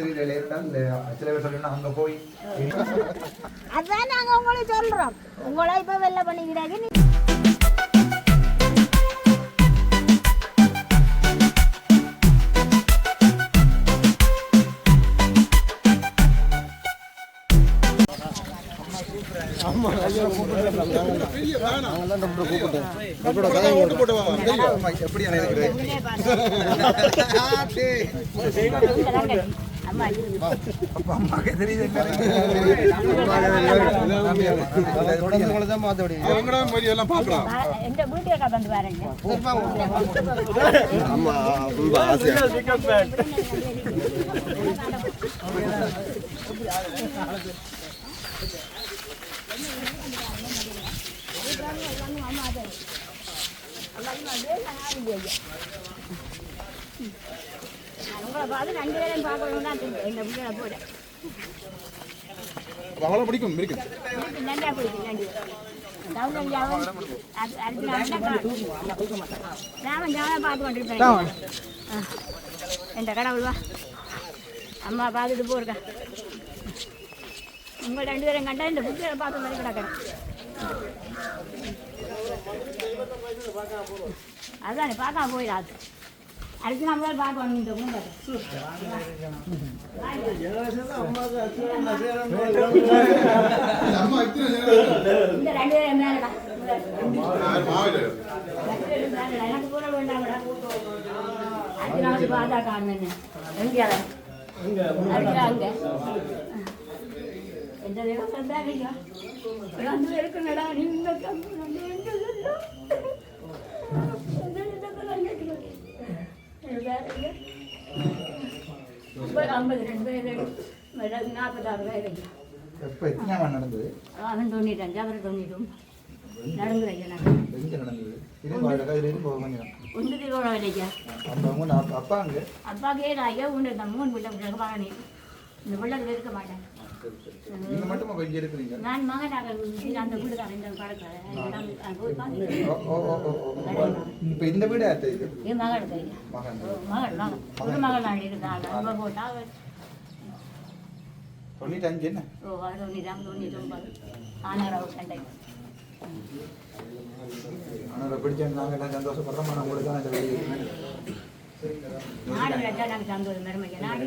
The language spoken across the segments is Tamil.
தெரியல இருந்தால் சில பேர் சொல்லணும் அங்க போய். அதான் நாங்க உங்களுக்கு சொல்றோம். உங்களை இப்ப பண்ணிக்கிறாங்க. எப்படி எனக்கு அம்மா அப்பா அம்மாக்கே தெரியுது எல்லாம் பார்க்கலாம் எந்த வீட்டுக்கு வந்து பாருங்க உங்களை பார்த்து ரெண்டு பேரையும் பார்க்கணும்னா இந்த பிள்ளைகளை போட அவளை பிடிக்கும் இருக்கும் நல்லா பிடிக்கும் ரெண்டு பேரும் டவுன் ஜாவன் அது அடுத்து ராமன் ஜாவனை பார்த்து கொண்டிருப்பேன் எந்த கடவுள் வா அம்மா பார்த்துட்டு போருக்கா உங்கள் ரெண்டு பேரும் கண்டா இந்த புத்தியை பார்த்த மாதிரி கிடக்கிறேன் அதானே பார்க்காம போயிடாது அடுத்து நம்மளால பார்க்கணும் இந்த இத்தனை இந்த ரெண்டு பேரும் மேலடா மாவில எனக்கு கூட வேண்டாம்டா அது நாளைக்கு பார்த்தா காணுன்னு எங்கேயால அங்க அங்க எந்த ஐயா வந்து வந்து எங்க ஐம்பது ரெண்டு பேர் நாற்பத்தாறு பேர் ஐயா எப்ப எத்தனை நடந்தது அவன் தொண்ணூற்றஞ்சு அவர் தொண்ணூறும் நடங்குது ஐயா நடந்தது ஒன்று ஐயா அப்பா- அப்பாக்கே நான் ஐயா உண்டு இந்த மூணு பிள்ளை இந்த பிள்ளைகள் இருக்க மாட்டேன். நீங்க மட்டுமா கொஞ்சம் இருக்கிறீங்க? நான் மகனாக அந்த வீடுக்காரன் இந்த படத்தில். இப்ப இந்த வீடு யார்கிட்ட இருக்கு? என் மகன் ஒரு நான் என்ன? ஓ தொண்ணூற்றி ஒன்பது சண்டை. ஆனால் பிடிச்ச நாங்க எல்லாம் சந்தோஷப்படுறோம். ஆனால் உங்களுக்கு தான் இந்த வெளியே நாடு வச்சா நாங்கள் சந்தோஷம் பெருமைக்கு நாடு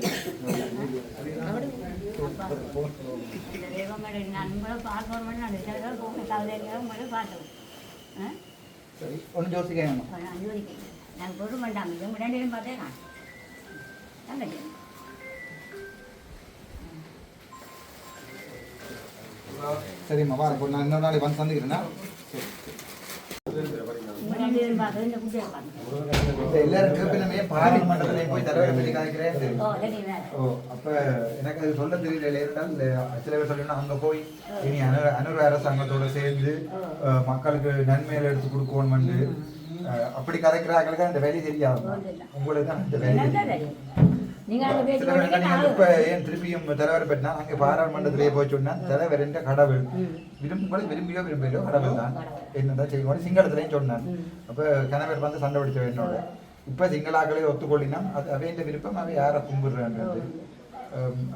இந்த தெய்வங்களை நான் உங்களை பார்க்கணும் நான் சில போக கவலையாக உங்களை பார்த்தோம் சரி ஒன்றும் யோசிக்கணும் நான் பொருள் ரெண்டு பேரும் பார்த்தே நான் தங்கச்சி சரிம்மா வா இப்போ நான் இன்னொரு நாளைக்கு வந்து சந்திக்கிறேன்னா ரெண்டு எல்லாரும் கேப்பினமே பார்லிமெண்ட்ல போய் தலைவரை பற்றி காய்க்கிறேன் ஓ அப்ப எனக்கு அது சொல்ல தெரியல இருந்தால் சில பேர் சொல்லணும் அங்க போய் இனி அனு அனுர அரசாங்கத்தோட சேர்ந்து மக்களுக்கு நன்மைகள் எடுத்து கொடுக்கணும்னு அஹ், அப்படி கதைக்கிறாங்களுக்கு அந்த வேலை தெரியாது. உங்களுக்கு தான் இந்த வேலை தெரியும். இப்ப ஏன் திருப்பியும் தலைவர் பெற்றா அங்கே பாராளுமன்றத்திலேயே போய் சொன்னா தலைவர் என்ற கடவுள். விரும்புகளை விரும்பியோ விரும்பியோ கடவுள் தான். என்னதான் செய்வோம் சிங்களத்திலையும் சொன்னான் அப்ப கணவர் வந்து சண்டை பிடிச்ச என்னோட இப்ப சிங்களாக்களே ஒத்துக்கொள்ளினா அது அவையின் விருப்பம் அவை யாரை கும்பிடுறான்றது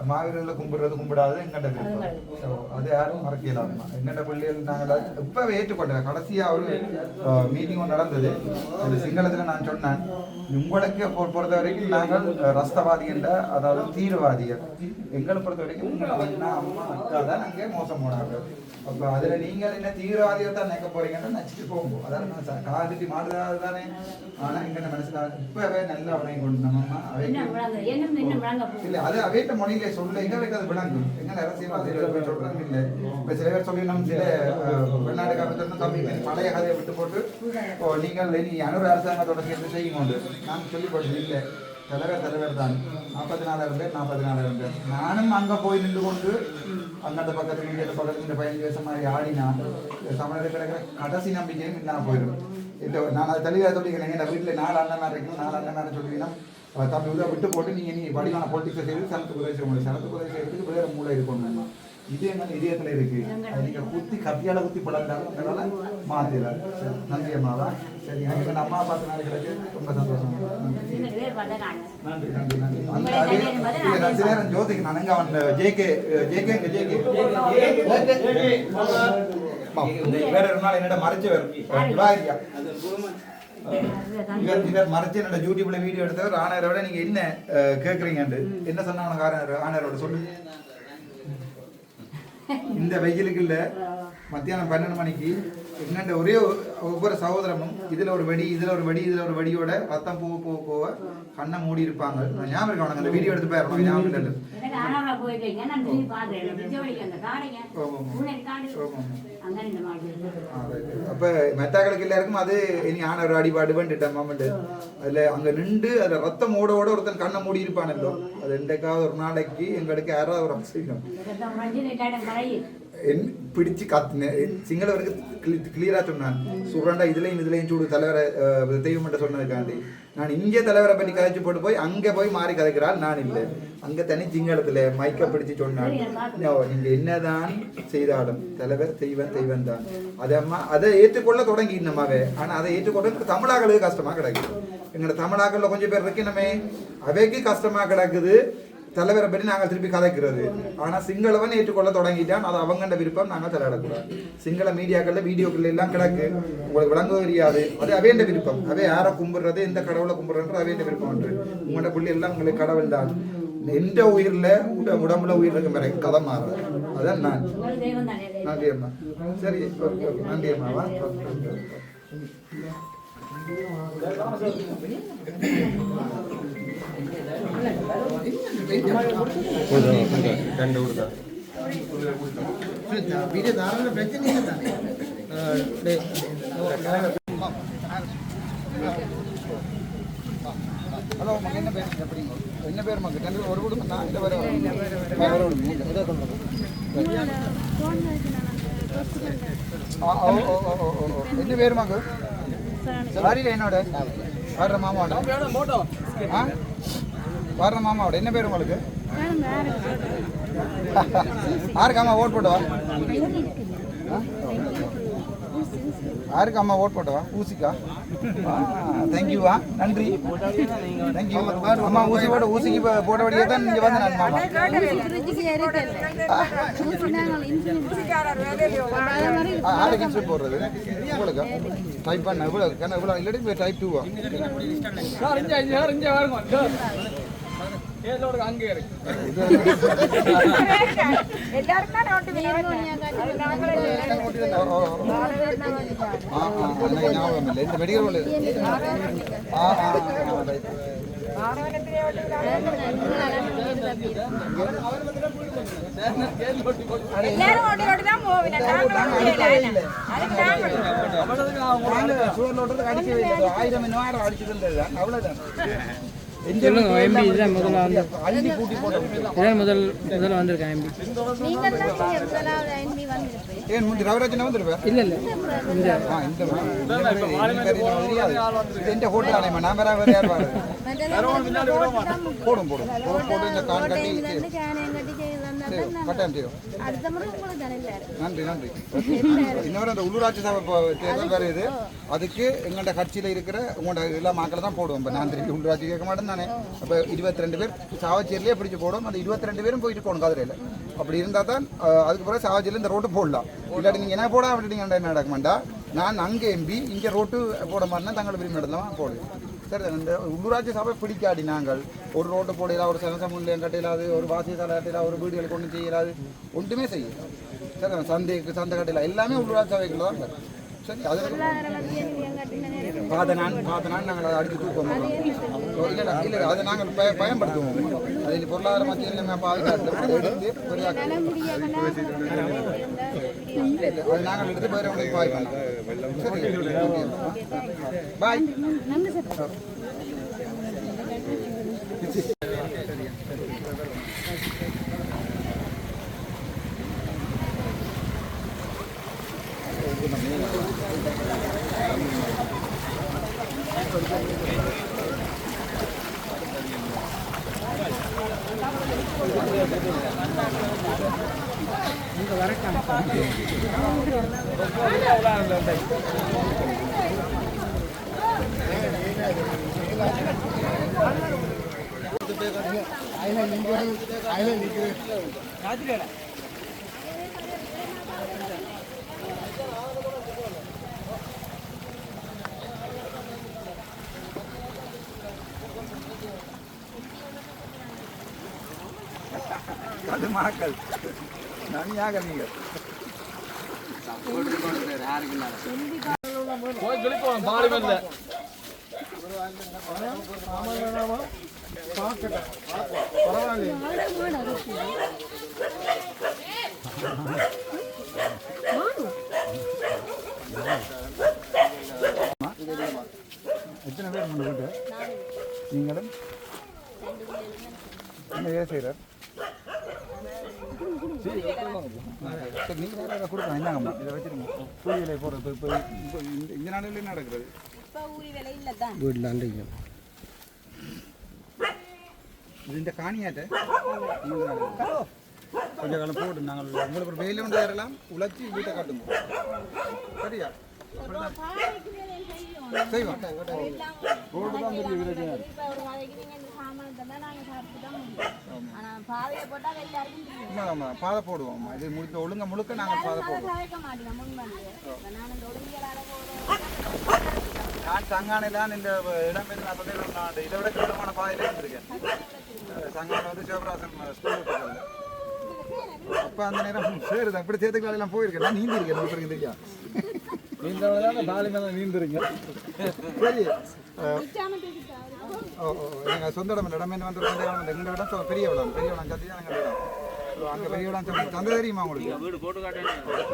மாவீரர்களை கும்பிடுறது கும்பிடாது எங்கண்ட விருப்பம் So, அது யாரும் மறக்கலாம் எங்கண்ட பிள்ளைகள் நாங்கள் இப்ப ஏற்றுக்கொண்டேன் கடைசியா ஒரு மீட்டிங் ஒன்று நடந்தது அது சிங்களத்துல நான் சொன்னேன் உங்களுக்கு பொறுத்த வரைக்கும் நாங்கள் ரஸ்தவாதி என்ற அதாவது தீவிரவாதிகள் எங்களை பொறுத்த வரைக்கும் உங்கள் அண்ணா அம்மா அக்கா தான் அங்கே மோசம் போனாங்க அப்ப அதுல நீங்கள் என்ன தீவிரவாதிகள் தான் நினைக்க போறீங்கன்னு நினைச்சிட்டு போகும் அதான் நான் காதுட்டி மாடுறது தானே ஆனா எங்க மனசுல இப்பவே நல்ல அவனை கொண்டு நம்ம இல்ல அது அவைட்ட மொழியில சொல்ல எங்க வைக்கிறது விளங்கும்? எங்க அரசியல்வாதிகள் போய் சொல்றது இல்ல. இப்ப சில பேர் சொல்லி நம்ம சில வெளிநாடு காலத்துல தம்பி பழைய கதையை விட்டு போட்டு இப்போ நீங்கள் இனி அனுர அரசாங்கத்தோட சேர்ந்து செய்யுங்க நான் சொல்லி போட்டு இல்ல. தலைவர் தலைவர் தான். நாற்பத்தி நாலாயிரம் பேர் நாற்பத்தி நாலாயிரம் பேர். நானும் அங்க போய் நின்று கொண்டு இங்க பக்கத்துல இந்த பதினஞ்சு வருஷம் மாதிரி ஆடினான் தமிழர் கிடக்கிற கடைசி நம்பிக்கையும் இல்லாம போயிடும். இந்த நான் அதை தெளிவாக சொல்லிக்கிறேன். எங்கள் வீட்டில் நாலு அண்ணன் இருக்கணும் நாலு அண்ணன் அவன் தம்பி உள்ள விட்டு போட்டு நீங்கள் நீ வடிவான பொலிட்டிக்ஸை செய்து சனத்துக்கு உதவி செய்ய முடியும். சனத்துக்கு உதவி செய்யறதுக்கு வேற மூளை இருக்கணும் இது என்ன இதயத்தில் இருக்கு? அது நீங்க குத்தி கத்தியால குத்தி பழந்தாலும் அதனால சரி, நன்றி அம்மாவா சரி எனக்கு எங்க அம்மா பார்த்த நாள் ரொம்ப சந்தோஷம். நன்றி. நன்றி நன்றி. அந்த நேரம் ஜோதிக்கு நான் எங்க அவன் ஜேகே ஜேகே ஜேகே வேற ஒரு நாள் என்னோட மறைச்சு வரும். இவர் மறைச்சு என்னோட யூடியூப்ல வீடியோ எடுத்தவர் ஆனரோட நீங்க என்ன கேக்குறீங்கன்னு என்ன சொன்னா உனக்கு ஆனர் ஆனரோட சொல்லு. இந்த வெயிலுக்கு இல்ல. மத்தியானம் பன்னெண்டு மணிக்கு என்னண்ட ஒரே ஒவ்வொரு சகோதரமும் இதுல ஒரு வெடி இதுல ஒரு வெடி இதுல ஒரு வெடியோட ரத்தம் போக போக போக கண்ணை மூடி இருப்பாங்க. நான் ஞாபகம் இருக்கு அந்த வீடியோ எடுத்து போயிரு உனக்கு ஞாபகம் இல்லை பண்ணிட்டேன் மாமண்டு அதுல அங்க நின்று அதுல ரத்தம் ஓட ஓட ஒருத்தன் கண்ணை மூடி இருப்பானല്ലോ அது ரெண்டுக்காவது ஒரு நாளைக்கு எங்களுக்கு யாராவது ஒரு அவசியம் ரத்தம் மறைஞ்சு நீட்டாடம் கரையுது என் பிடிச்சு காத்துன சிங்களவருக்கு கிளியரா சொன்னான் சுரண்டா இதுலயும் இதுலயும் சூடு தலைவரை தெய்வம் சொன்னதுக்காண்டி நான் இங்கே தலைவரை பற்றி கதைச்சு போட்டு போய் அங்க போய் மாறி கதைக்கிறாள் நான் இல்லை. அங்க தனி சிங்களத்துல மைக்க பிடிச்சு சொன்னாள் "நோ, நீங்க என்னதான் செய்தாலும் தலைவர் தெய்வம் தெய்வம் தான். அதை அம்மா அதை ஏற்றுக்கொள்ள தொடங்கி இன்னமாவே ஆனா அதை ஏற்றுக்கொள்ள தமிழாக்களுக்கு கஷ்டமா கிடக்குது. எங்களோட தமிழாக்கள்ல கொஞ்சம் பேர் இருக்கு நம்ம அவைக்கு கஷ்டமா கிடக்குது. தலைவரை பற்றி நாங்கள் திருப்பி கதைக்கிறது. ஆனால் சிங்களவன் ஏற்றுக்கொள்ள தொடங்கிட்டான். அது அவங்கண்ட விருப்பம். நாங்கள் தலையிடக்கூடாது. சிங்கள மீடியாக்களில் வீடியோக்கள் எல்லாம் கிடக்கு. உங்களுக்கு விளங்க தெரியாது. அது அவேண்ட விருப்பம். அவை யாரை கும்பிடுறது எந்த கடவுளை கும்பிடுறது அவேண்ட விருப்பம் என்று உங்களோட பிள்ளை எல்லாம் உங்களுக்கு கடவுள் தான். எந்த உயிரில் உட- உடம்புல உயிர் இருக்கும் வரை கதை மாறுது அதான் நான். நன்றி அம்மா. சரி ஓகே ஓகே. நன்றி அம்மாவா ஓகே ஓகே ஓகே வீடியோ தாராள பிரச்சனை இல்லை தானே ஹலோ மங்க என்ன பேர் எப்படிங்க என்ன பேர் மங்க ரெண்டு ஒரு குடும்பம் தான் இல்லை வேற வேற என்ன பேர் மங்க வர்ற மாமாவோட என்ன பேர் உங்களுக்கு? யாருக்கு அம்மா ஓட் போட்டவா ஆ? யாருக்கு அம்மா ஓட் போட்டவா ஊசிக்கா? தேங்க்யூவா நன்றி. தேங்க்யூ அம்மா ஊசி போட ஊசிக்கு போட்டபடியே தான் இங்கே வந்து நான் மாமா. ஆ, யாருக்கு இன்சூட் போடுறது. உங்களுக்கு டைப் பண்ண இவ்வளோ கண்ணா இவ்வளோ இல்லாட்டி டைப் டூவா ஆ ஆ எனக்கு ஞாபகம் இல்லை இந்த மெடிக்கல் காலேஜ் ஆ ஆ ஆ ரைட் எல்லாரும் ஓடி ஓடி தான் போவின நாங்க முடியல அதுக்கு சொல்லுங்க, எம்பி இதுதான் முதல்ல வந்து. அள்ளி கூட்டி போட்டு இதான் முதல் முதல்ல வந்திருக்கேன் எம்பி ஏன் முந்தி ரவராஜன் வந்துருப்பேன் இல்ல இல்ல. இந்த ஆ இந்த ஹோட்டல் ஆணையமா நான் வேற வேற யார் வாரு போடும் போடும் போடும் போட்டு இந்த கான் கட்டி கட்டாயம் தானே நன்றி நன்றி இன்னொரு அந்த உள்ளூராட்சி சபை தேர்தல் வேறு இது அதுக்கு எங்கள்ட கட்சியில் இருக்கிற உங்களோட எல்லா மக்களை தான் போடுவோம் இப்போ நான் திருப்பி உள்ளூராட்சி கேட்க மாட்டேன் தானே அப்போ இருபத்தி ரெண்டு பேர் சாவச்சேரிலேயே பிடிச்சி போடுவோம் அந்த இருபத்தி ரெண்டு பேரும் போயிட்டு போகணும் கதிரையில் அப்படி இருந்தால் தான் அதுக்கு பிறகு சாவச்சேரியில் இந்த ரோட்டு போடலாம் இல்லாட்டி நீங்கள் என்ன போட அப்படி நீங்கள் என்ன நடக்க மாட்டா நான் அங்கே எம்பி இங்கே ரோட்டு போட மாட்டேன்னா தங்களை விரும்பி இடத்துல போடுவேன் இந்த உள்ளூராட்சி சபை பிடிக்காடி நாங்கள். ஒரு ரோட்டு போடையில ஒரு சனசமுல்யம் கட்டையிலாது ஒரு வாசியசாலை கட்டையில ஒரு வீடுகள் கொண்டு செய்யலாது ஒன்றுமே செய்யலாம் சரி சந்தைக்கு சந்தை கட்டையில எல்லாமே உள்ளூராட்சி சபைக்குள்ள தான் சரி அது பாத நான் பாத நான் நாங்கள் அதை அடித்து தூக்கம் இல்லை இல்லை இல்லை அதை நாங்கள் பய பயன்படுத்துவோம். அது இந்த பொருளாதார மத்தியில் நம்ம பாதுகாத்து அதை நாங்கள் எடுத்து வேறு பாய் பண்ணலாம் சரி பாய் அது மக்கள். தனியாக நீங்கள். எத்தனை பேர் கொண்டு நீங்களும்? என்ன செய்கிறார் நீங்கள் வேறு கொடுக்கலாம் என்னங்கம்மா இதை வச்சுருங்க கூலி விலை போடுறது இப்போ இப்போ இந்த இந்த நாடுகளில் நடக்கிறது வீட்டில் இது இந்த காணியாட்ட கொஞ்சம் காலம் போட்டு நாங்கள் உங்களுக்கு ஒரு வெயில் ஒன்று ஏறலாம் உழைச்சி வீட்டை காட்டுங்க சரியா செய்வோம் ரோடு தான் பெரிய ஆமாம் பாதை போடுவோம். இது முழுக்க ஒழுங்க முழுக்க நாங்கள் பாதை போடுவோம். நான் சங்கானையிலான் இந்த இடம் நான் இதை விட கீழமான பாதையில இருந்திருக்கேன் சங்கானை வந்து சிவபிராசன் ஸ்கூல் பக்கத்தில் அப்போ அந்த நேரம் சேருது அப்படி சேர்த்துக்கலாம் போயிருக்கேன். நான் நீந்தி இருக்கேன் தெரியும் நீந்தவங்க பாலி மேலே நீந்துறீங்க? ஓ ஓ எங்கள் சொந்த இடம். இடம் என்ன வந்து ரெண்டு இடம்? பெரிய இடம். பெரிய இடம். சத்தி தான். எங்கள் இடம் ஓ, அங்கே பெரிய இடம் சொல்லி தந்தை தெரியுமா உங்களுக்கு? வீடு போட்டு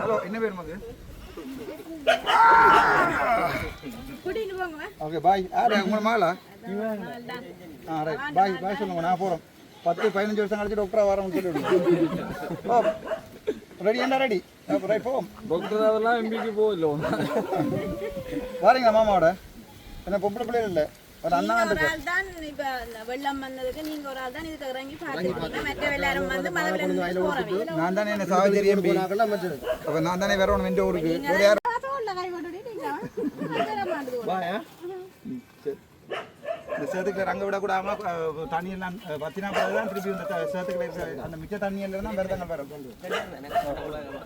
ஹலோ என்ன பேர் மது ஓகே பாய். யாரு உங்களோட மகளா ஆ ரைட் பாய் பாய் சொல்லுங்க நான் போகிறோம் பத்து பதினஞ்சு வருஷம் கழிச்சு டாக்டரா வரேன்னு சொல்லிவிடுங்க. ஓ ரெடி என்ன ரெடி டாக்டர் அதெல்லாம் எம்பிக்கு போகல வாரீங்களா மாமாவோட? என்ன பொம்பளை பிள்ளைகள் இல்லை. ஒரு அண்ணா தான் இப்ப வெள்ளம் வந்ததுக்கு நீங்க ஒரு ஆள் தான் இதுக்கு இறங்கி பார்த்துருக்கீங்க மற்ற எல்லாரும் வந்து மதவில போறவங்க. நான் தானே என்ன சாவச்சேரி எம்பி? அப்போ நான் தானே வேற ஒன்று வென்ற ஊருக்கு வேற யாரும் உள்ள கை போட்டு மாட்டுது இந்த சேத்துக்குள்ள ரங்க விடக்கூடாம தண்ணியெல்லாம் பத்தினா பிறகு தான் திருப்பி இந்த இருக்க அந்த மிச்ச தண்ணி எல்லாம் தான் விரதங்கள் வரும்.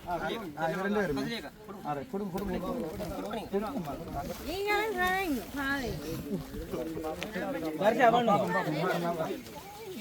ஆ, இது ரெண்டு பேருமே. ரைட். கொடுங்க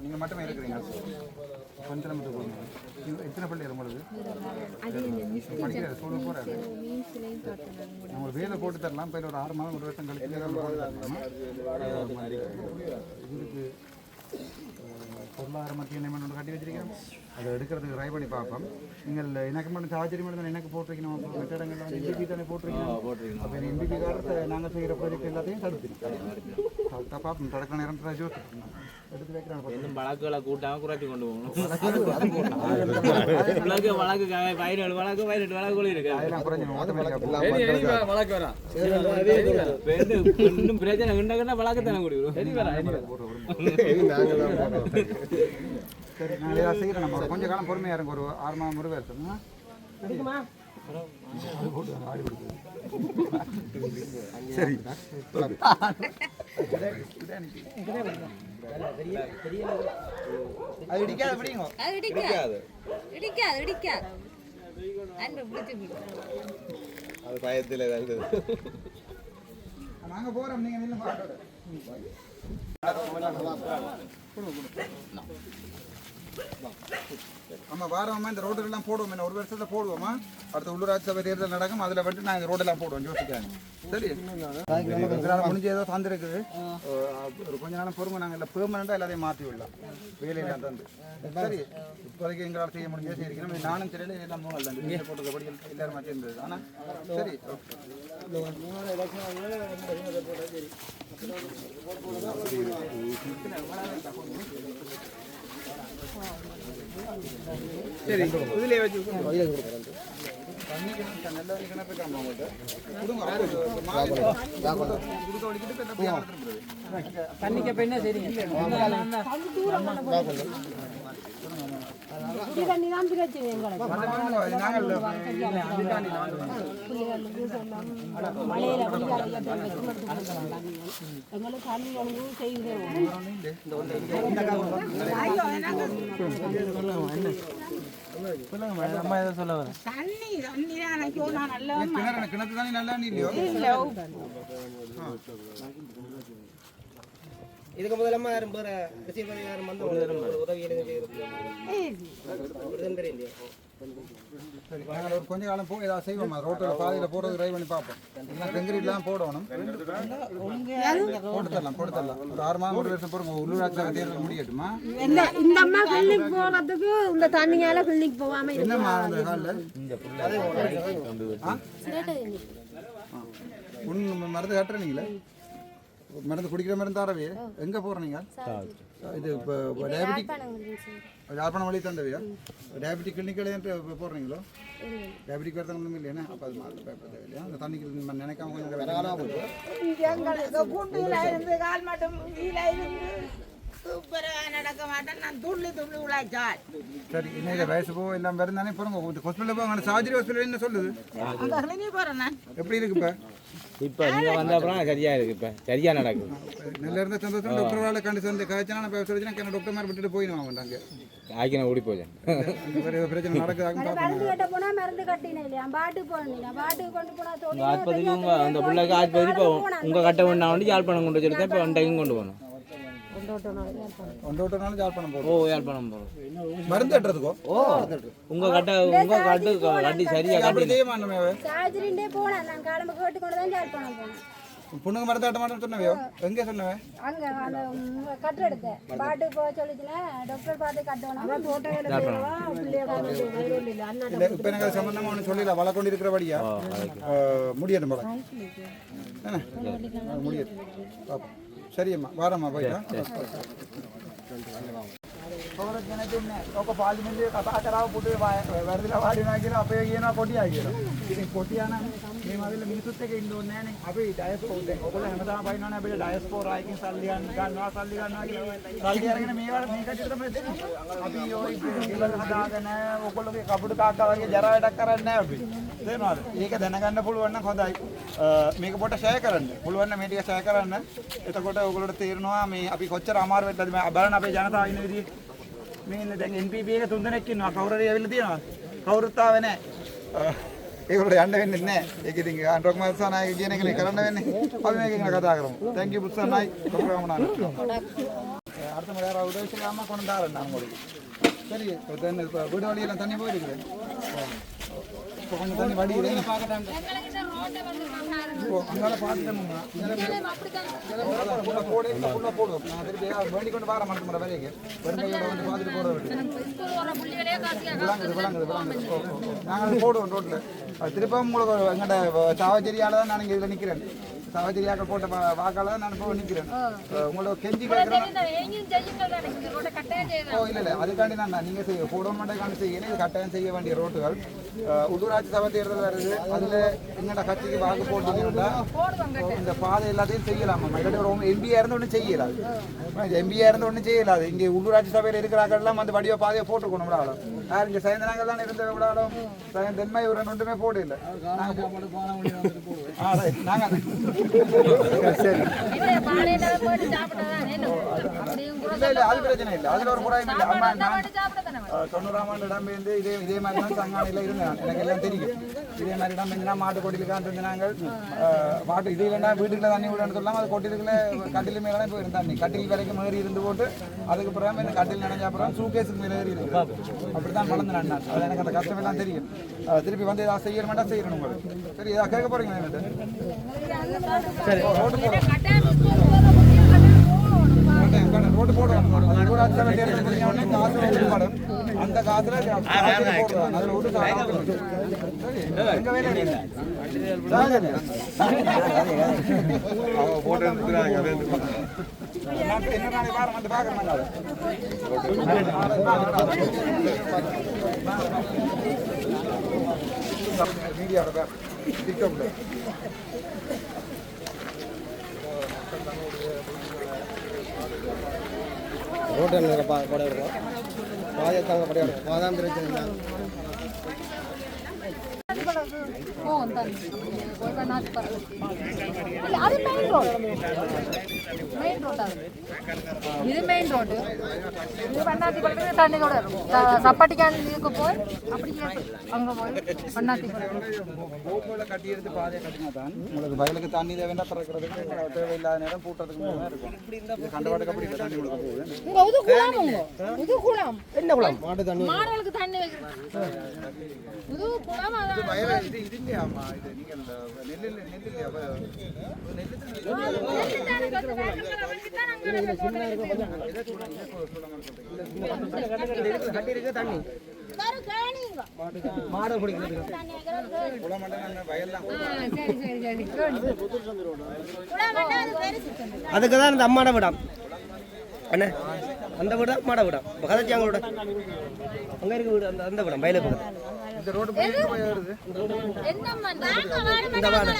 பாதை நீங்க பண்ணுங்க நீங்க நீங்க மட்டுமே இருக்கிறீங்க கொஞ்சம் மட்டும் போடுங்க இது எத்தனை பிள்ளைகள் உங்களுக்கு? படிக்கிற ஸ்கூலுக்கு போறாரு நம்ம ஒரு வேலை போட்டு தரலாம். போய் ஒரு ஆறு மாதம் ஒரு வருஷம் கழிச்சு வேலை போட்டு தரலாம். இதுக்கு பொருளாதார மத்திய நியமனம் ஒன்று கட்டி வச்சிருக்கேன் அதை எடுக்கிறதுக்கு ட்ரை பண்ணி பார்ப்போம். நீங்கள் எனக்கு மட்டும் சாவச்சேரி மட்டும் தான் எனக்கு போட்டிருக்கணும். அப்புறம் மற்ற இடங்கள்ல வந்து எம்பிபி தானே போட்டிருக்கணும். அப்போ எம்பிபி காரத்தை நாங்கள் செய்கிற ப்ராஜெக்ட் எல்லாத்தையும் தடுத்துருக்கோம் பார்ப்போம். தடுக்கிற நேரம் ஜோசிட்டு வழக்கு வழக்கு பதினேழு வழக்கு பதினெட்டு வழக்குகளும் இருக்கு அதெல்லாம் குறைஞ்சிடும் ஆட்டோமேட்டிக்காக வழக்கு வரா இன்னும் பிரச்சனை உண்டாக்குன்னா வழக்கு தானே குடிக்கிறோம் சரி நான் இதை செய்கிறேன் நம்ம கொஞ்ச காலம் பொறுமையாக இருங்க ஒரு ஆறு மாதம் வருஷம் ஆ? சரி அது இடிக்காத பிடிங்க அது இடிக்காது இடிக்காது இடிக்காது அன்பு பிடிச்சி அது பயத்தில் ஏதாவது நாங்க போறோம் நீங்க நின்று நம்ம வாரமா இந்த ரோடு எல்லாம் போடுவோம். என்ன ஒரு வருஷத்தில் போடுவோமா? அடுத்த உள்ளூராட்சி சபை தேர்தல் நடக்கும். அதில் வந்து நாங்கள் ரோடெல்லாம் போடுவோம். யோசிக்கிறாங்க சரி. இதனால முடிஞ்ச ஏதோ தந்துருக்குது. ஒரு கொஞ்ச நேரம் பொறுமை. நாங்கள் இல்லை பெர்மனண்டா எல்லாத்தையும் மாற்றி விடலாம். வேலையெல்லாம் தந்து. சரி. இப்போதைக்கு எங்களால் செய்ய முடிஞ்சது செய்யிருக்கணும் நானும் தெரியல எல்லாம் மூணு இல்லை நீங்கள் போட்டது எல்லாரும் மாற்றி இருந்தது. ஆனால் சரி. சரி இதுலேயே வச்சு தண்ணிக்கு என்ன சரிங்க குடி தண்ணி தான் பிரச்சனை எங்களுக்கு மழையில தண்ணி எங்களுக்கு தண்ணி தான் நல்லா கிணத்து தண்ணி நல்லா நீ இல்லையோ இதுக்கு முதலமா யாரும் வேற ரிசீவ் யாரும் வந்து உதவி நாங்கள் ஒரு கொஞ்ச காலம் போய் ஏதாவது செய்வோம் ரோட்டில் பாதையில் போகிறது ட்ரை பண்ணி பார்ப்போம். இல்லை கங்கிரீட்லாம் போடணும். போட்டு தரலாம் போட்டு தரலாம். ஒரு ஆறு மாதம் ஒரு வருஷம் போடுங்க. உள்ளூராட்சி தேர்தல் முடியட்டுமா? இந்த இந்த அம்மா கிளினிக் போறதுக்கு இந்த தண்ணியால கிளினிக் போகாம என்னம்மா அந்த காலில் ஒன்று மருந்து கட்டுறீங்களே மருந்து குடிக்கிற மருந்து தரவே எங்கே போகிறீங்க இது இப்போ டயபெட்டிக் யாழ்ப்பாணம் வழி தந்தவையா டயபெட்டிக் கிளினிக்கில் போடுறீங்களோ டயபெட்டிக் வரது ஒன்றும் இல்லையா அப்போ அது மாற்ற பயப்பட தேவையில்லையா? அந்த தண்ணிக்கு நினைக்காம கொஞ்சம் வேற எங்களுக்கு குண்டில இருந்து கால் மட்டும் கீழே இருந்து சூப்பராக நடக்க மாட்டேன். நான் துள்ளி துள்ளி உழைச்சாள் சரி இன்னைக்கு வயசு போக எல்லாம் போகிறோங்க ஹாஸ்பிட்டலில் போங்க சார்ஜரி ஹாஸ்பிட்டல் என்ன சொல்லுது? போகிறேன் நான். எப்படி இருக்கு இப்போ? இப்போ நீங்க வந்த அப்புறம் சரியா இருக்கு இப்போ. சரியா நடக்குது. நல்லா இருந்த சந்தோஷம் டாக்டர் வேலை கண்டு சேர்ந்து காய்ச்சனா நான் சொல்லிச்சுனா என்ன டாக்டர் மாதிரி விட்டுட்டு போயிடுவாங்க மாட்டாங்க ஆக்கின ஓடி போச்சேன் பிரச்சனை நடக்குதான்னு மருந்து பார்ப்போம். கட்ட போனா மருந்து கட்டினேன் இல்லையா? பாட்டுக்கு போனீங்க பாட்டுக்கு கொண்டு போனா தொழில் ஆஸ்பத்திரிக்கு உங்க அந்த பிள்ளைக்கு ஆஸ்பத்திரி இப்போ உங்க கட்ட வேண்டாம் வந்து யாழ்ப்பாணம் கொண்டு வச்சிருக்கேன் இப்போ அண்டையும் கொண்டு போகணும். ஒன்று விட்டனாலும் ஜால் பண்ண ஓ போகிறோம் யாழ்ப்பாணம் போகிறோம் மருந்து கட்டுறதுக்கோ? ஓ உங்க கட்ட உங்க கட்டு கட்டி சரியா அப்படி கட்டி செய்ய மாட்டோமே சார்ஜரிண்டே போனேன் நான் காலம்பு கேட்டு கொண்டு தான் ஜால் பண்ண போனேன் பொண்ணுங்க மருந்து கட்ட மாட்டேன்னு சொன்னவையோ? எங்கே சொன்னவே? அங்க அந்த கட்டு எடுத்தேன் பாட்டுக்கு போக சொல்லிச்சுன்னா டாக்டர் பார்த்து கட்டணும். தோட்ட வேலை செய்யவா பிள்ளைய கொண்டு இல்லை. அண்ணா இல்லை இப்போ எனக்கு அது சம்மந்தமாக ஒன்று சொல்லல வள கொண்டு இருக்கிறபடியா என்ன? அஹ், முடியட்டும். பார்ப்போம் சரியம்மா வாரம்மா போயிட்டா කවුරුත් ගැන දුන්නේ නැහැ. ඔක පාර්ලිමේන්තුවේ කතා කරාව පුටුවේ වැරදිලා වාඩි වෙනවා කියලා අපේ කියනවා කොටියා කියලා. ඉතින් කොටියා නම් මේ මවිල මිනිසුත් එක්ක ඉන්න ඕනේ නැහනේ. අපි ඩයස්පෝරා දැන් ඔයගොල්ලෝ හැමදාම බයිනවනේ අපිට ඩයස්පෝරා එකකින් සල්ලි ගන්න ගන්නවා සල්ලි ගන්නවා කියලා. සල්ලි අරගෙන මේවට මේ කටියට තමයි දෙන්නේ. අපි ওই ගෙවල් හදාගෙන ඔයගොල්ලෝගේ කපුඩු කාක්කා වගේ ජරා වැඩක් කරන්නේ නැහැ අපි. තේරෙනවද? ඒක දැනගන්න පුළුවන් නම් හොඳයි. අ, මේක පොඩ ෂෙයා කරන්න. පුළුවන් නම් මේ ටික ෂෙයා කරන්න. එතකොට ඔයගොල්ලෝට තේරෙනවා මේ අපි කොච්චර අමාරු වෙද්දද මේ බලන්න අපේ ජනතාව ඉන්න විදිහ. මේ ඉන්න දැන් NPP එක තුන් දෙනෙක් ඉන්නවා. කවුරු හරි ඇවිල්ලා තියෙනවා. කවුරුත් ආවේ නැහැ. අ, ඒගොල්ලෝ යන්න වෙන්නේ නැහැ. ඒක ඉතින් ආන්ඩ්‍රොක් මාසනායක කියන එකනේ කරන්න වෙන්නේ. අපි මේක ගැන කතා කරමු. Thank you පුත්සන්නයි. කොපරාමනාන. அடுத்த முறை யாராவது உதவி செய்யாம கொண்டு தாரேன் உங்களுக்கு சரி இப்போ தென்னை இப்போ வீடு வழியெல்லாம் தண்ணி போயிருக்குது இப்போ கொஞ்சம் தண்ணி ஓ அங்கால பார்த்துட்டோம்மா ஃபுல்லாக போடு ஃபுல்லாக போடுவோம் நான் திருப்பி வேண்டி கொண்டு வர மாட்டேன் முறை வேலைக்கு வெறுங்கையோட வந்து பார்த்துட்டு போகிற விளாங்குது விளாங்குது விளாங்குது. நாங்கள் அது போடுவோம் ரோட்டில் திருப்ப உங்களுக்கு எங்கள்கிட்ட சாவச்சேரியால் தான் நான் இங்கே இதில் நிற்கிறேன். சாவச்சேரியாக்கள் போட்ட வா- வாக்கால தான் நான் இப்போ நிற்கிறேன் உங்களோட கெஞ்சி கேட்குறேன் ஓ இல்லை இல்லை. அதுக்காண்டி நான் நீங்கள் செய்ய போடணும் மாட்டேங்காண்டி செய்யணும் இது கட்டாயம் செய்ய வேண்டிய ரோட்டுகள். உள்ளூராட்சி சபை தேர்தல் வருது. அதில் எங்கள்ட கட்சிக்கு வாக்கு போட்டீங்கன்னா இந்த பாதை எல்லாத்தையும் செய்யலாம்? இல்லாட்டி ஒரு எம்பியாக இருந்து ஒன்றும் செய்யலாது. எம்பியாக இருந்து ஒன்றும் செய்யலாது. இங்கே உள்ளூராட்சி சபையில் இருக்கிறாங்கெல்லாம் அந்த வடிவ பாதையை போட்டுக்கணும் விடாலும் யார் இங்கே சயந்தனாங்கள் தான் இருந்த விடாலும் சயன் தென்மை ஒரு ஒன்றுமே போட இல்லை அது பிரச்சனை இல்லை அதில் ஒரு குறையும் இல்லை அம்மா நான் தொண்ணூறாம் ஆண்டு இடம்பெயர்ந்து இதே இதே மாதிரி தான் சங்கானியில் இருந்தேன் எனக்கு எல்லாம் தெரியும் இதே மாதிரி இடம்பெயர்ந்து மாட்டு கொட்டிலுக்கு காண்டு நாங்கள் அஹ், மாட்டு இது இல்லைன்னா வீட்டுக்குள்ள தண்ணி விடணும்னு சொல்லாமல் அது கொட்டிலுக்குள்ள கட்டில் மேலே போயிருந்தேன் தண்ணி கட்டில் வரைக்கும் ஏறி இருந்து போட்டு அதுக்கு பிறகு என்ன கட்டில் நினைஞ்ச அப்புறம் சூகேஸுக்கு மேலே ஏறி இருக்கு அப்படி தான் வளர்ந்து நான் அது எனக்கு அந்த கஷ்டம் எல்லாம் தெரியும் திருப்பி வந்து ஏதாவது செய்ய மாட்டா செய்யணும் உங்களுக்கு. சரி ஏதாவது கேட்க போறீங்க என்கிட்ட ரோட்டு போகிறோம் ரோட்டு போடுவோம் உடனே காசு ஒதுக்கப்படும். அந்த காசுல காசு போடுவாங்க. அதுல ஒரு என்ன வாரம் வந்து. மீடியாவோட பேர் டிக்டாக்ல ரோட்டில் இருக்கிற பா கொடை இருக்கும் பாதத்தாங்க கொடை இருக்கும் பாதாம் பிரச்சனை ஓ தண்ணி போய் பண்ணாச்சு பாரு இல்ல அது மெயின் ரோடு மெயின் ரோட் அது இது மெயின் ரோடு இது பண்ணாத்தி பக்கத்துல தண்ணி கூட இருக்கும் ச- சப்பாட்டிக்கான் இதுக்கு போய் அப்படியே அங்க போய் பண்ணாத்தி உங்களுக்கு வயலுக்கு தண்ணி தேவைன்னா திறக்கிறதுக்கு தேவையில்லாத நேரம் பூட்டுறதுக்கு இருக்கும் இது கண்டவாட்டுக்கு அப்படி தண்ணி கொடுக்க போகுது இங்க இது குளம் உங்க. இது குளம் என்ன குளம் மாட்டு தண்ணி மாடுகளுக்கு தண்ணி வைக்கிறது இது குளம் அதான். இது இது இது நீங்க இந்த நெல் நெல் இல்லையா நெல் தண்ணி மாடு குடிக்கிறது அதுக்கு தான் இந்த அம்மாட விடம் அண்ணே அந்த வீடு? அம்மாட விடம் கதைச்சாங்க விட அங்கே இருக்க வீடு அந்த அந்த விடம் வயலுக்கு விடம் இந்த ரோடு போய் போய் வருது? இந்த வாடு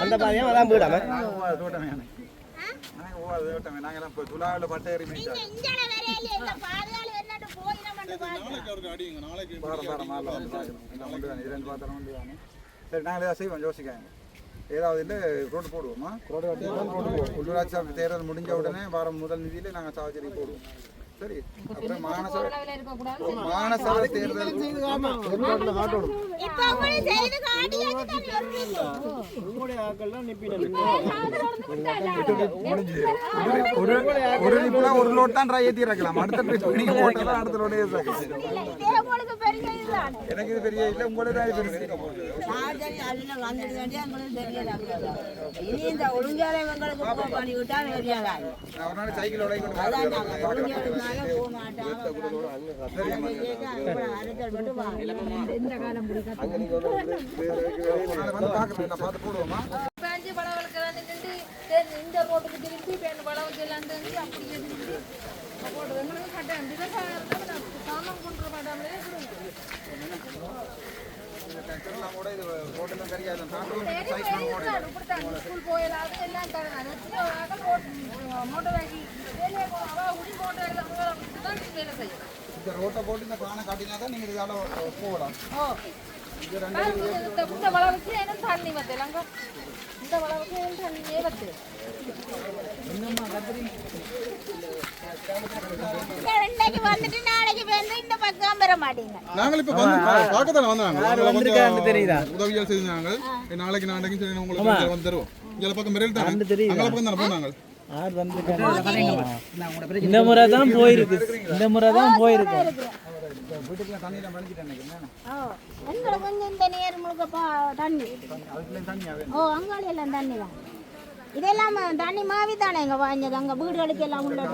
அந்த பாதையும் அதான் வீடாம கொண்டு வாங்க சரி நாங்கள் செய்வோம் யோசிக்காங்க ஏதாவது இல்லை ரோடு போடுவோமா ரோடு போடுவோம் உள்ளூராட்சி தேர்தல் முடிஞ்ச உடனே வாரம் முதல் நிதியில் நாங்கள் சாவச்சேரி போடுவோம் சரி. அப்புறம் தேர்தல். ஒரு ஒரு நிப்புல ஒரு லோட் தான் ட்ரை இறக்கலாம். அடுத்த ட்ரிப் நீங்க போட்டதான் அடுத்த லோடே எனக்கு இது பெரிய இல்லை உங்களோட நான் ஒரு நாள் சைக்கிள் உடைய பேஞ்சு நின்று சரி இந்த ரோட்டுக்கு திரும்பி பெண் பழவுக்கு எல்லாம் தெரிஞ்சு அப்படியே திரும்பி. போட்டு எங்களுக்கு கட்டேன் விவசாயம் சாமான் கொண்டு மாட்டாமலே திருலாம் கூட இது ரோட்டெல்லாம் தெரியாது தாண்டவும் சைக்கிள் ஓட ஸ்கூல் போயிடாது எல்லாம் தரணும் மோட்டர் வாங்கி வேலையை அவ உடி மோட்டர் தான் வேலை செய்யும் இந்த ரோட்டை போட்டு இந்த பிளானை காட்டினா தான் நீங்கள் இதால போகலாம். ஓ. இந்த வளவுக்கு என்ன தண்ணி வந்து? அங்க இந்த வளவுக்கு என்ன இன்னைக்கு வந்துட்டு நாளைக்கு வந்து இந்த பக்கம் பெற மாட்டீங்க. நாங்கள் இப்ப வந்து பார்க்கத்தானே வந்தாங்க யார் வந்திருக்காருன்னு தெரியுதா? உதவிகள் செய்தாங்க நாளைக்கு நாளைக்கு சரி உங்களுக்கு வந்து தருவோம். பக்கம் மிரல் தானே? அங்கே பக்கம் தானே போனாங்க யார் வந்திருக்காங்க. இந்த முறை தான் போயிருக்கு. இந்த முறை தான் போயிருக்கு. எங்களுக்கு கொஞ்சம் இந்த நேர் முழுக்க தண்ணி. ஓ அங்காளி எல்லாம் தண்ணி தான். இதெல்லாம் தண்ணி மாவி தானே அங்க வீடுகளுக்கு எல்லாம் ஒரு நாள்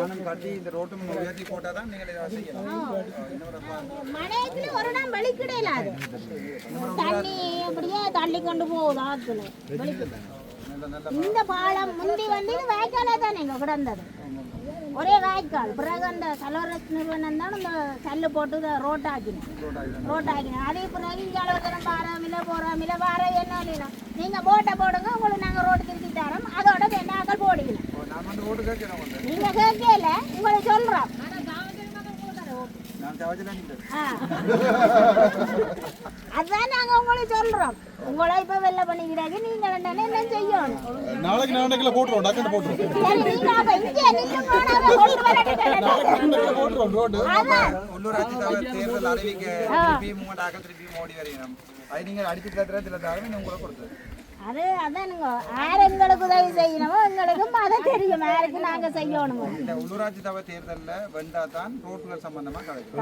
தண்ணி அப்படியே தள்ளி கொண்டு போகுது ஆத்துல. நல்ல இந்த பாலம் முந்தி வந்து இது வாய்க்காலே தானே இங்க கிடந்தது? ஒரே வாய்க்கால். பிறகு அந்த கலோரஸ் நிறுவனம் தான் இந்த கல்லு போட்டு ரோட்டாக்கினோம் ரோட்டாக்கினோம் அதே பிறகு இங்கே அளவுக்கு பாராமில போறாமில வார என்ன இல்லைனா நீங்க போட்டை போடுங்க உங்களுக்கு நாங்க ரோடு திருத்தி தரோம். அதோட நாங்கள் போடுகிறோம். ஓ, நான் வந்து ஓட்டு கேட்கிறேன் உங்கள்கிட்ட நீங்க கேட்கல உங்களை சொல்றோம் நான் தவச்சில் நிற்கிறேன் ஆ. அதான் நாங்க உங்களுக்கு சொல்றோம். உங்களை இப்ப வெள்ள பண்ணிக்கிறாங்க நீங்க என்ன என்ன செய்யணும்? நாளைக்கு நாளைக்குல போட்டுருவோம் டக்குன்னு போட்டுருவோம். சரி நீங்க அப்ப இங்கே நின்று போனாவே கொண்டு வரட்டு போட்டுருவோம் ரோடு உள்ளூராட்சி தவிர தேர்தல் அறிவிக்க திருப்பி மூணு ஆக்கள் திருப்பி மோடி வரையணும். அது நீங்கள் அடிச்சு தர சில தவிர உங்களை கொடுத்தது அது அதானுங்க. யார் எங்களுக்கு உதவி செய்யணுமோ எங்களுக்கும் அதை தெரியும். யாருக்கு நாங்க செய்யணுமோ. இந்த உள்ளூராட்சி சபை தேர்தல்ல வென்றா தான் ரோட்டுகள் சம்பந்தமா கிடைக்கும்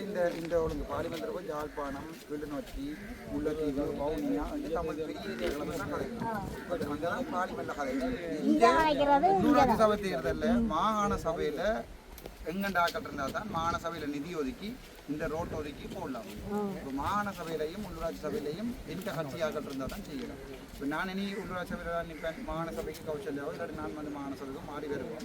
இந்த இந்த ஒழுங்கு. பாலிமந்திர போய் யாழ்ப்பாணம் கிளிநொச்சி முல்லைத்தீவு வவுனியா இந்த தமிழ் பெரிய கிடைக்கும் பாலிமன்ற கிடைக்கும் இங்க வைக்கிறது உள்ளூராட்சி சபை தேர்தல்ல மாகாண சபையில எங்கண்ட ஆக்கள் இருந்தா தான் மாகாண சபையில நிதி ஒதுக்கி இந்த ரோட் ஒதுக்கி போடலாம். இப்போ மாகாண சபையிலையும் உள்ளூராட்சி சபையிலையும் எந்த கட்சி ஆக்கள் இருந்தால் தான் செய்யலாம். இப்போ நான் இனி உள்ளூராட்சி சபையில் தான் நிற்பேன் மாகாண சபைக்கு கௌசல்யாவோ இல்லாட்டி நான் வந்து மாகாண சபைக்கு மாறி வருவோம்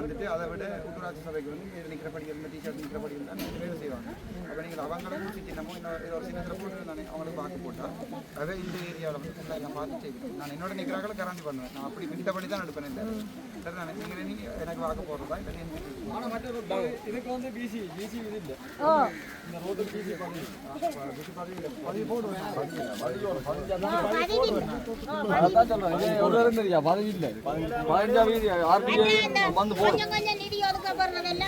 வந்துட்டு அதை விட உள்ளூராட்சி சபைக்கு வந்து இது நிற்கிறபடி இருந்த டீச்சர் நிற்கிறபடி இருந்தால் நிறைய வேலை செய்வாங்க. அப்போ நீங்கள் அவங்களும் சின்னமோ இன்னொரு ஒரு சின்னத்தில் போட்டு நான் அவங்களுக்கு பார்க்க போட்டால் அதே இந்த ஏரியாவில் வந்து நான் பார்த்து செய்வேன். நான் என்னோட நிற்கிறாங்கள கராண்டி பண்ணுவேன். நான் அப்படி மித்தபடி தான் எடுப்பேன் இல்லை சரி நான் நீங்கள் நீ எனக்கு பார்க்க போகிறதா இல்லை இதுக்கு வந்து பிசி பிசி இது இல்லை. இந்த ரோடு பிசி பண்ணி பதவி. இல்லை. பதினஞ்சா வீதி கொஞ்சம் கொஞ்சம் நிதி ஒதுக்கப்படுறது எல்லாம்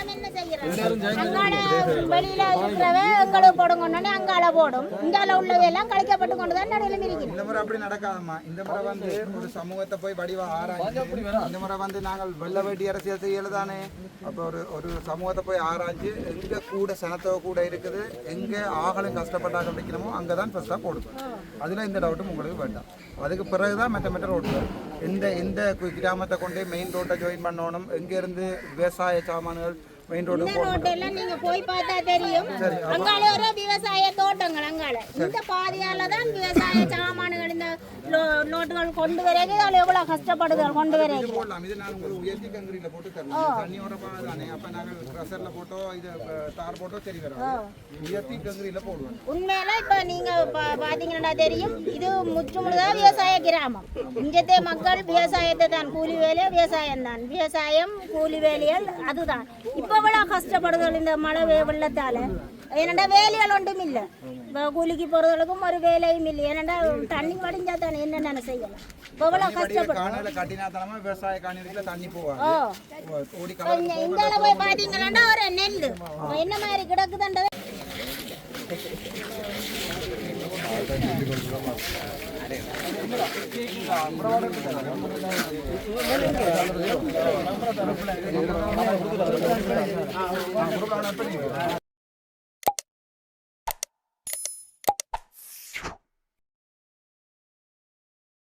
என்ன செய்யறது அங்கால வெளியில இருக்கிறவ எங்களுக்கு போடுங்கன்னு அங்கால போடும் இங்கால உள்ளதெல்லாம் கழிக்கப்பட்டு கொண்டு தான் நடுவில் இருக்கிறது இந்த முறை அப்படி நடக்காதம்மா இந்த முறை வந்து ஒரு சமூகத்தை போய் வடிவா ஆராய்ச்சி இந்த முறை வந்து நாங்கள் வெள்ள வேட்டி அரசியல் செய்யல தானே அப்போ ஒரு ஒரு சமூகத்தை போய் ஆராய்ச்சி எங்க கூட சனத்தோ கூட இருக்குது எங்க ஆகலும் கஷ்டப்பட்டாக கிடைக்கணுமோ அங்கே தான் ஃபர்ஸ்ட்டாக போடுவோம் அதில் இந்த டவுட்டும் உங்களுக்கு வேண்டாம் அதுக்கு பிறகு தான் மெட்ட மெட்ட ரோட்டு எந்த எந்த கு- கிராமத்தை கொண்டு மெயின் ரோட்டை ஜாயின் பண்ணணும். எங்கேருந்து விவசாய சாமான்கள் மெயின் ரோடு ரோட்டெல்லாம் நீங்க போய் பார்த்தா தெரியும். அங்கால ஒரு விவசாய தோட்டங்கள் அங்கால. இந்த பாதையால தான் விவசாய சாமான்கள் இந்த லோட்டுகள் கொண்டு வரது அதில் எவ்வளவு கஷ்டப்படுதல் கொண்டு வரது போடலாம். இது நான் உங்களுக்கு உயர்த்தி கங்கிரீட்ல போட்டு தரணும். தண்ணியோட பாதை தானே. அப்போ நாங்கள் ப்ரெஷரில் போட்டோ இது தார் போட்டோ சரி வராது உயர்த்தி கங்கிரீட்ல போடுவோம். உண்மையில இப்ப நீங்க பாத்தீங்கன்னா தெரியும். இது முற்றுமுழுதா விவசாய கிராமம். இங்கத்தே மக்கள் விவசாயத்தை தான் கூலி வேலை விவசாயம் தான். விவசாயம் கூலி வேலைகள் அதுதான். இப்ப இவ்வளவு கஷ்டப்படுதல் இந்த மழை வெள்ளத்தால. ஏனண்டா வேலைகள் ஒன்றும் இல்லை. கூலிக்கு போறவங்களுக்கும் ஒரு வேலையும் இல்லை. ஏனண்டா தண்ணி வடிஞ்சா தானே என்னென்ன செய்யலாம். இவ்வளவு கஷ்டப்படும் விவசாய தண்ணி போவாங்க. இந்த ஒரு நெல் என்ன மாதிரி கிடக்குதுன்றது கலர்